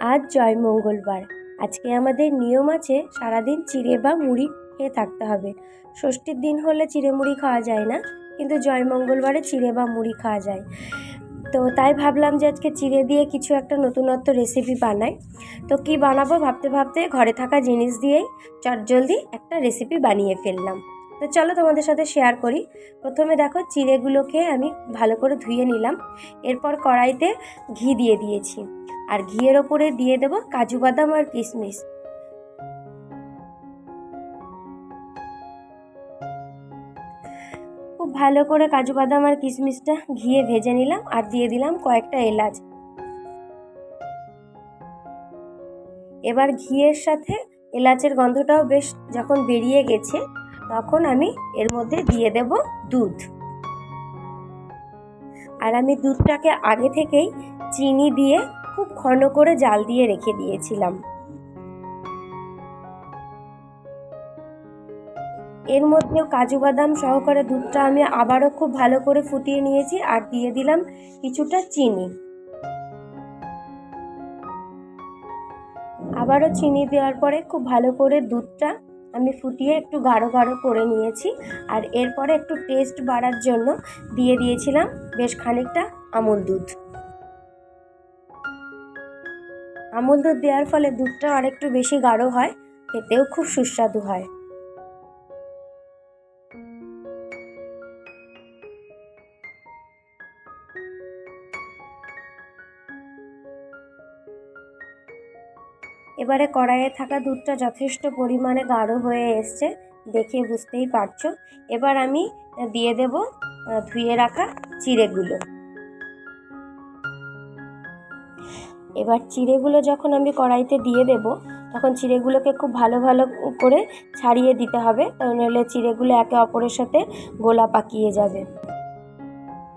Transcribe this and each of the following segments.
আজ জয় মঙ্গলবার। আজকে আমাদের নিয়ম আছে, সারাদিন চিড়ে বা মুড়ি খেয়ে থাকতে হবে। ষষ্ঠীর দিন হলে চিড়ে মুড়ি খাওয়া যায় না, কিন্তু জয় মঙ্গলবারে চিড়ে বা মুড়ি খাওয়া যায়। তো তাই ভাবলাম যে আজকে চিড়ে দিয়ে কিছু একটা নতুনত্ব রেসিপি বানাই। তো কি বানাবো ভাবতে ভাবতে ঘরে থাকা জিনিস দিয়েই চটজলদি একটা রেসিপি বানিয়ে ফেললাম। তো চলো তোমাদের সাথে শেয়ার করি। প্রথমে দেখো চিড়েগুলোকে আমি ভালো করে ধুয়ে নিলাম। এরপর কড়াইতে ঘি দিয়ে দিয়েছি। আর ঘিয়ের ওপরে দিয়ে দেব কাজু বাদাম আর কিশমিশ। খুব ভালো করে কাজু বাদাম আর কিশমিশটা ঘিয়ে ভেজে নিলাম আর দিয়ে দিলাম কয়েকটা এলাচ। এবার ঘিয়ের সাথে এলাচের গন্ধটাও বেশ যখন বেরিয়ে গেছে, তখন আমি এর মধ্যে দিয়ে দেব দুধ। আর আমি দুধটাকে আগে থেকেই চিনি দিয়ে খুব ঘন করে জাল দিয়ে রেখে দিয়েছিলাম। এর মধ্যেও কাজু বাদাম সহকারে দুধটা আমি আবারও খুব ভালো করে ফুটিয়ে নিয়েছি আর দিয়ে দিলাম কিছুটা চিনি। আবারও চিনি দেওয়ার পরে খুব ভালো করে দুধটা আমি ফুটিয়ে একটু গাঢ় গাঢ় করে নিয়েছি আর এরপরে একটু টেস্ট বাড়ার জন্য দিয়ে দিয়েছিলাম বেশ খানিকটা আমুল দুধ। আমুল দুধ দেওয়ার ফলে দুধটা আরেকটু বেশি গাঢ় হয়, খেতেও খুব সুস্বাদু হয়। এবারে কড়াইয়ে থাকা দুধটা যথেষ্ট পরিমাণে গাঢ় হয়ে এসছে, দেখে বুঝতেই পারছ। এবার আমি দিয়ে দেব ধুয়ে রাখা চিড়েগুলো। এবার চিড়েগুলো যখন আমি কড়াইতে দিয়ে দেব, তখন চিড়েগুলোকে খুব ভালো ভালো করে ছাড়িয়ে দিতে হবে, নইলে চিড়েগুলো একে অপরের সাথে গোলা পাকিয়ে যাবে।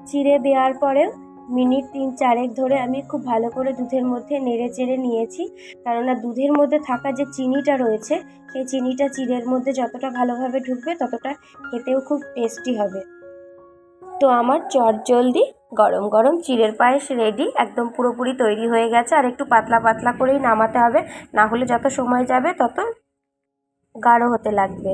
চিড়ে দেওয়ার পরেও মিনিট তিন চারেক ধরে আমি খুব ভালো করে দুধের মধ্যে নেড়ে চেড়ে নিয়েছি, কেননা দুধের মধ্যে থাকা যে চিনিটা রয়েছে, সেই চিনিটা চিড়ের মধ্যে যতটা ভালোভাবে ঢুকবে ততটা খেতেও খুব টেস্টি হবে। তো আমার চটজলদি গরম গরম চিড়ের পায়েস রেডি একদম পুরোপুরি তৈরি হয়ে গেছে। আর একটু পাতলা পাতলা করেই নামাতে হবে, না হলে যত সময় যাবে তত গাঢ় হতে লাগবে।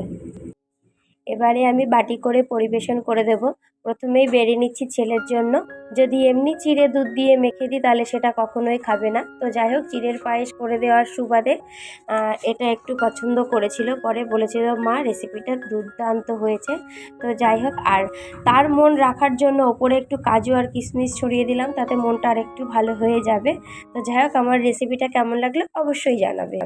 এবারে আমি বাটি করে পরিবেশন করে দেব। প্রথমেই বেড়ে নিচ্ছি ছেলের জন্য। যদি এমনি চিড়ে দুধ দিয়ে মেখে দিই, তাহলে সেটা কখনোই খাবে না। তো যাই হোক, চিড়ের পায়েস করে দেওয়ার সুবাদে এটা একটু পছন্দ করেছিল। পরে বলেছিল, মা, রেসিপিটা দুর্দান্ত হয়েছে। তো যাই হোক, আর তার মন রাখার জন্য ওপরে একটু কাজু আর কিশমিশ ছড়িয়ে দিলাম, তাতে মনটা আর একটু ভালো হয়ে যাবে। তো যাই হোক, আমার রেসিপিটা কেমন লাগল অবশ্যই জানাবে।